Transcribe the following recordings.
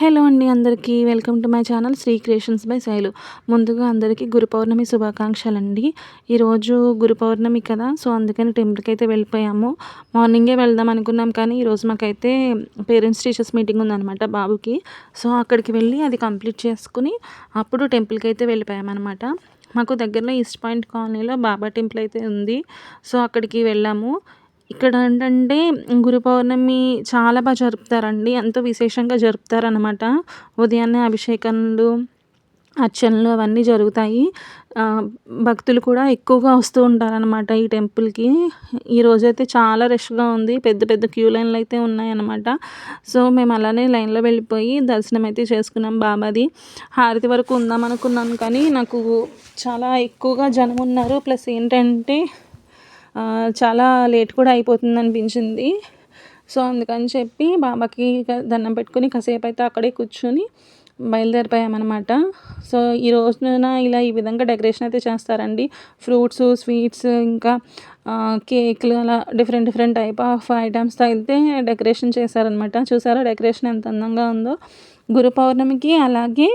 Hello అండి అందరికీ. Welcome to my channel Shri creations by Shailu. ముందుగా అందరికీ గురు పౌర్ణమి శుభాకాంక్షలు అండి ఈరోజు గురు పౌర్ణమి కదా సో అందుకని టెంపుల్కి అయితే వెళ్ళిపోయాము. మార్నింగే వెళ్దాం అనుకున్నాం కానీ ఈరోజు మాకైతే పేరెంట్స్ టీచర్స్ మీటింగ్ ఉందన్నమాట బాబుకి. సో అక్కడికి వెళ్ళి అది కంప్లీట్ చేసుకుని అప్పుడు టెంపుల్కి అయితే వెళ్ళిపోయామన్నమాట. మాకు దగ్గరలో ఈస్ట్ పాయింట్ కాలనీలో బాబా టెంపుల్ అయితే ఉంది. సో అక్కడికి వెళ్ళాము. ఇక్కడ ఏంటంటే గురు పౌర్ణమి చాలా బాగా జరుపుతారండి. ఎంతో విశేషంగా జరుపుతారనమాట ఉదయాన్నే అభిషేకాలు అర్చనలు అవన్నీ జరుగుతాయి. భక్తులు కూడా ఎక్కువగా వస్తూ ఉంటారనమాట ఈ టెంపుల్కి. ఈరోజైతే చాలా రష్గా ఉంది. పెద్ద పెద్ద క్యూ లైన్లు అయితే ఉన్నాయన్నమాట. సో మేము అలానే లైన్లో వెళ్ళిపోయి దర్శనం అయితే చేసుకున్నాం బాబాది. హారతి వరకు ఉందాం అనుకున్నాను కానీ నాకు చాలా ఎక్కువగా జనం ఉన్నారు. ప్లస్ ఏంటంటే చాలా లేట్ కూడా అయిపోతుంది అనిపించింది. సో అందుకని చెప్పి బాబాకి దండం పెట్టుకుని కాసేపు అయితే అక్కడే కూర్చొని బయలుదేరిపోయామన్నమాట. సో ఈ రోజున ఇలా ఈ విధంగా డెకరేషన్ అయితే చేస్తారండి. ఫ్రూట్స్ స్వీట్స్ ఇంకా కేక్లు అలా different different type of items అయితే డెకరేషన్ చేశారనమాట చూసారా డెకరేషన్ ఎంత అందంగా ఉందో? గురు పౌర్ణమికి అలాగే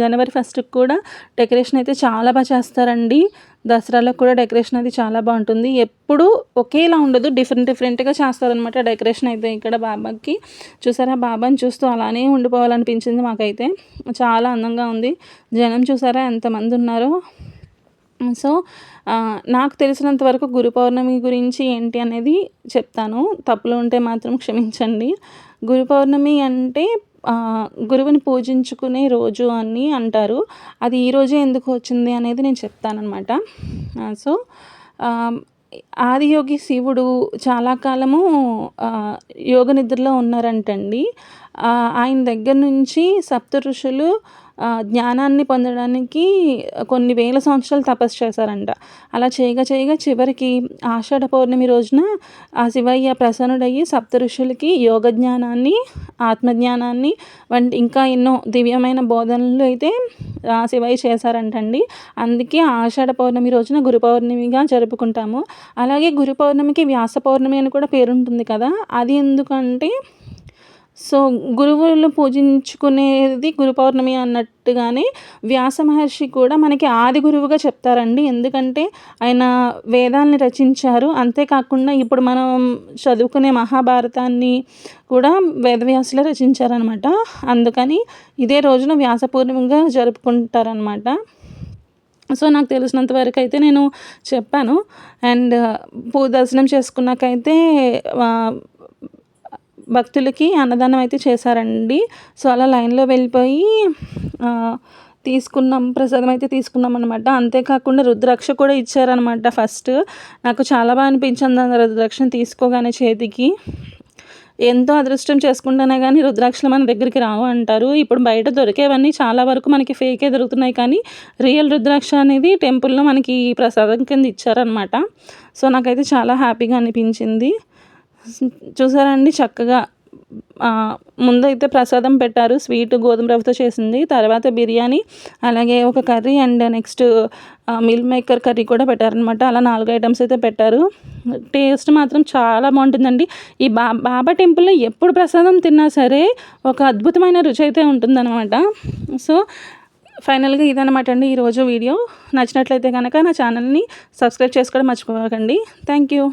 జనవరి ఫస్ట్కి కూడా డెకరేషన్ అయితే చాలా బాగా చేస్తారండి. దసరాలో కూడా డెకరేషన్ అది చాలా బాగుంటుంది. ఎప్పుడు ఒకేలా ఉండదు డిఫరెంట్ డిఫరెంట్గా చేస్తారనమాట డెకరేషన్ అయితే ఇక్కడ బాబాకి. చూసారా బాబాని చూస్తూ అలానే ఉండిపోవాలనిపించింది మాకైతే. చాలా అందంగా ఉంది. జనం చూసారా ఎంతమంది ఉన్నారో? సో నాకు తెలిసినంత వరకు గురు పౌర్ణమి గురించి ఏంటి అనేది చెప్తాను. తప్పులు ఉంటే మాత్రం క్షమించండి. గురు పౌర్ణమి అంటే గురువుని పూజించుకునే రోజు అని అంటారు. అది ఈరోజే ఎందుకు వచ్చింది అనేది నేను చెప్తానమాట సో ఆదియోగి శివుడు చాలా కాలము యోగ నిద్రలో ఉన్నారంటండి. ఆయన దగ్గర నుంచి సప్త ఋషులు జ్ఞానాన్ని పొందడానికి కొన్ని వేల సంవత్సరాలు తపస్సు చేశారంట. అలా చేయగా చేయగా చివరికి ఆషాఢ పౌర్ణమి రోజున ఆ శివయ్య ప్రసన్నుడయ్యి సప్త ఋషులకి యోగ జ్ఞానాన్ని ఆత్మజ్ఞానాన్ని వంటి ఇంకా ఎన్నో దివ్యమైన బోధనలు అయితే శివయ్య చేశారంటండి. అందుకే ఆషాఢ పౌర్ణమి రోజున గురు పౌర్ణమిగా జరుపుకుంటాము. అలాగే గురు పౌర్ణమికి వ్యాస పౌర్ణమి అని కూడా పేరుంటుంది కదా అది ఎందుకంటే సో గురువులు పూజించుకునేది గురు పౌర్ణమి అన్నట్టుగానే వ్యాస మహర్షి కూడా మనకి ఆది గురువుగా చెప్తారండి. ఎందుకంటే ఆయన వేదాల్ని రచించారు. అంతేకాకుండా ఇప్పుడు మనం చదువుకునే మహాభారతాన్ని కూడా వేదవ్యాసులే రచించారనమాట అందుకని ఇదే రోజున వ్యాస పూర్ణిమగా జరుపుకుంటారనమాట సో నాకు తెలిసినంత వరకు అయితే నేను చెప్పాను. అండ్ పూ దర్శనం చేసుకున్నాకైతే భక్తులకి అన్నదానం అయితే చేశారండి. సో అలా లైన్లో వెళ్ళిపోయి తీసుకున్నాం ప్రసాదం అయితే తీసుకున్నాం అనమాట అంతేకాకుండా రుద్రాక్ష కూడా ఇచ్చారనమాట ఫస్ట్. నాకు చాలా బాగా అనిపించింది రుద్రాక్షను తీసుకోగానే చేతికి. ఎంతో అదృష్టం చేసుకుంటేనే కానీ రుద్రాక్షలు మన దగ్గరికి రావు అంటారు. ఇప్పుడు బయట దొరికేవన్నీ చాలా వరకు మనకి ఫేకే దొరుకుతున్నాయి. కానీ రియల్ రుద్రాక్ష అనేది టెంపుల్లో మనకి ప్రసాదం కింద ఇచ్చారనమాట సో నాకైతే చాలా హ్యాపీగా అనిపించింది. చూసారండి చక్కగా. ముందైతే ప్రసాదం పెట్టారు. స్వీట్ గోధుమ రవ్వతో చేసింది. తర్వాత బిర్యానీ అలాగే ఒక curry and next meal maker curry కూడా పెట్టారనమాట అలా నాలుగు ఐటమ్స్ అయితే పెట్టారు. టేస్ట్ మాత్రం చాలా బాగుంటుందండి. ఈ బా బాబా టెంపుల్లో ఎప్పుడు ప్రసాదం తిన్నా సరే ఒక అద్భుతమైన రుచి అయితే ఉంటుందన్నమాట. సో ఫైనల్గా ఇదనమాట అండి ఈరోజు వీడియో. నచ్చినట్లయితే కనుక నా ఛానల్ని సబ్స్క్రైబ్ చేసుకోవడం మర్చిపోకండి. Thank you.